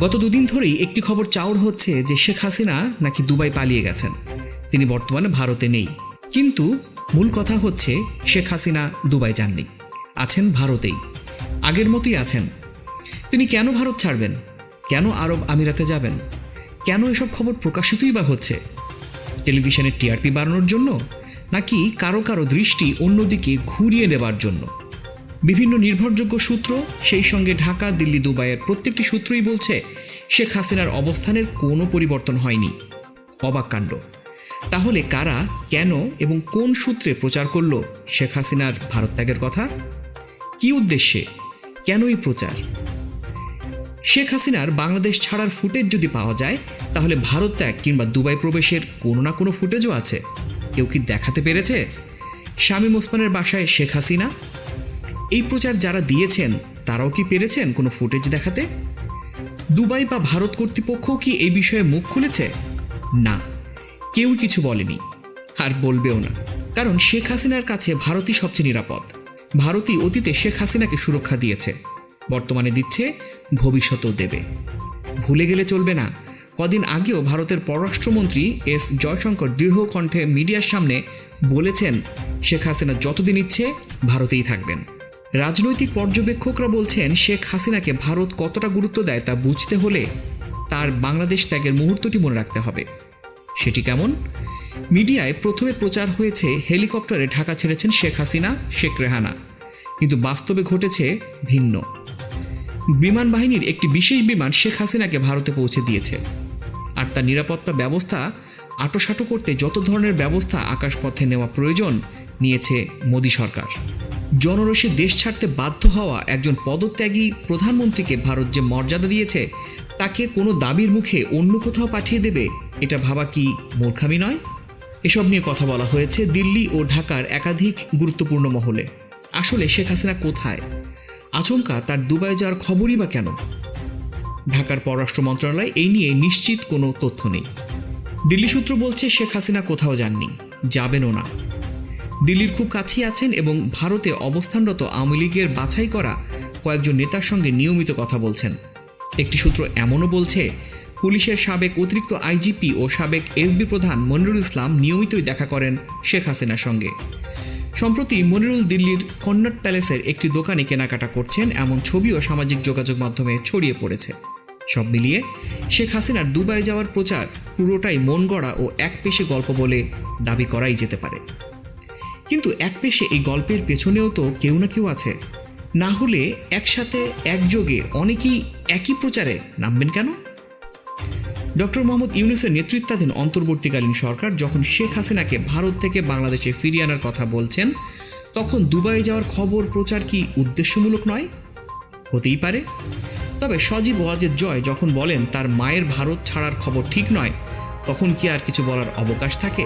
গত দুদিন ধরেই একটি খবর চাউর হচ্ছে যে শেখ হাসিনা নাকি দুবাই পালিয়ে গেছেন। তিনি বর্তমানে ভারতে নেই। কিন্তু মূল কথা হচ্ছে শেখ হাসিনা দুবাই যাননি। আছেন ভারতেই। আগের মতোই আছেন। তিনি কেন ভারত ছাড়বেন? কেন আরব আমিরাতে যাবেন? কেন এসব খবর প্রকাশিতই বা হচ্ছে? টেলিভিশনের টিআরপি বাড়ানোর জন্য নাকি কারও কারও দৃষ্টি অন্যদিকে ঘুরিয়ে নেবার জন্য? বিভিন্ন নির্ভরযোগ্য সূত্র, সেই সঙ্গে ঢাকা, দিল্লি, দুবাইয়ের প্রত্যেকটি সূত্রই বলছে, শেখ হাসিনার অবস্থানের কোনো পরিবর্তন হয়নি। অবাক কাণ্ড। তাহলে কারা, কেন এবং কোন সূত্রে প্রচার করল শেখ হাসিনার ভারত ত্যাগের কথা? কী উদ্দেশ্যে? কেনই প্রচার? শেখ হাসিনার বাংলাদেশ ছাড়ার ফুটেজ যদি পাওয়া যায়, তাহলে ভারত ত্যাগ কিংবা দুবাই প্রবেশের কোনো না কোনো ফুটেজও আছে। কেউ কি দেখাতে পেরেছে? শামীম ওসমানের বাসায় শেখ হাসিনা এই প্রচার যারা দিয়েছেন, তারাও কি পেরেছেন কোনো ফুটেজ দেখাতে? দুবাই বা ভারত কর্তৃপক্ষও কি এই বিষয়ে মুখ খুলেছে? না, কেউ কিছু বলেনি, আর বলবেও না। কারণ শেখ হাসিনার কাছে ভারতই সবচেয়ে নিরাপদ। ভারতই অতীতে শেখ হাসিনাকে সুরক্ষা দিয়েছে, বর্তমানে দিচ্ছে, ভবিষ্যতেও দেবে। ভুলে গেলে চলবে না, কদিন আগেও ভারতের পররাষ্ট্রমন্ত্রী এস জয়শঙ্কর দৃঢ় কণ্ঠে মিডিয়ার সামনে বলেছেন, শেখ হাসিনা যতদিন ইচ্ছে ভারতেই থাকবেন। রাজনৈতিক পর্যবেক্ষকরা বলছেন শেখ হাসিনাকে ভারত কতটা গুরুত্ব দেয় তা বুঝতে হলে তার বাংলাদেশ ত্যাগের মুহূর্তটি মনে রাখতে হবে। সেটি কেমন? মিডিয়ায় প্রথমে প্রচার হয়েছে, হেলিকপ্টারে ঢাকা ছেড়েছেন শেখ হাসিনা, শেখ রেহানা। কিন্তু বাস্তবে ঘটেছে ভিন্ন। বিমান বাহিনীর একটি বিশেষ বিমান শেখ হাসিনাকে ভারতে পৌঁছে দিয়েছে। আর তার নিরাপত্তা ব্যবস্থা, আটোসাটো করতে যত ধরনের ব্যবস্থা আকাশপথে নেওয়া প্রয়োজন, নিয়েছে মোদী সরকার। জনরসে দেশ ছাড়তে বাধ্য হওয়া একজন পদত্যাগী প্রধানমন্ত্রীকে ভারত যে মর্যাদা দিয়েছে, তাকে কোনো দাবির মুখে অন্য কোথাও পাঠিয়ে দেবে, এটা ভাবা কি মূর্খামি নয়? এসব নিয়ে কথা বলা হয়েছে দিল্লি ও ঢাকার একাধিক গুরুত্বপূর্ণ মহলে। আসলে শেখ হাসিনা কোথায়? আচমকা তার দুবাই যাওয়ার খবরই বা কেন? ঢাকার পররাষ্ট্র মন্ত্রণালয় এই নিয়ে নিশ্চিত কোনো তথ্য নেই। দিল্লি সূত্র বলছে শেখ হাসিনা কোথাও যাননি, যাবেনও না। দিল্লির খুব কাছেই আছেন এবং ভারতে অবস্থানরত আওয়ামী লীগের বাছাই করা কয়েকজন নেতার সঙ্গে নিয়মিত কথা বলছেন। একটি সূত্র এমনও বলছে, পুলিশের সাবেক অতিরিক্ত আইজিপি ও সাবেক এসবি প্রধান মনিরুল ইসলাম নিয়মিতই দেখা করেন শেখ হাসিনার সঙ্গে। সম্প্রতি মনিরুল দিল্লির কন্নট প্যালেসের একটি দোকানে কেনাকাটা করছেন, এমন ছবিও সামাজিক যোগাযোগ মাধ্যমে ছড়িয়ে পড়েছে। সব মিলিয়ে শেখ হাসিনার দুবাই যাওয়ার প্রচার পুরোটাই মন গড়া ও এক পেশে গল্প বলে দাবি করাই যেতে পারে। কিন্তু এক পেশে এই গল্পের পেছনেও তো কেউ না কেউ আছে। না হলে একসাথে, একযোগে অনেকেই একই প্রচারে নামবেন কেন? ডক্টর মোহাম্মদ ইউনুসের নেতৃত্বাধীন অন্তর্বর্তীকালীন সরকার যখন শেখ হাসিনাকে ভারত থেকে বাংলাদেশে ফিরিয়ে আনার কথা বলছেন, তখন দুবাই যাওয়ার খবর প্রচার কি উদ্দেশ্যমূলক নয়? হতেই পারে। তবে সজীব ওয়াজেদ জয় যখন বলেন তার মায়ের ভারত ছাড়ার খবর ঠিক নয়, তখন কি আর কিছু বলার অবকাশ থাকে?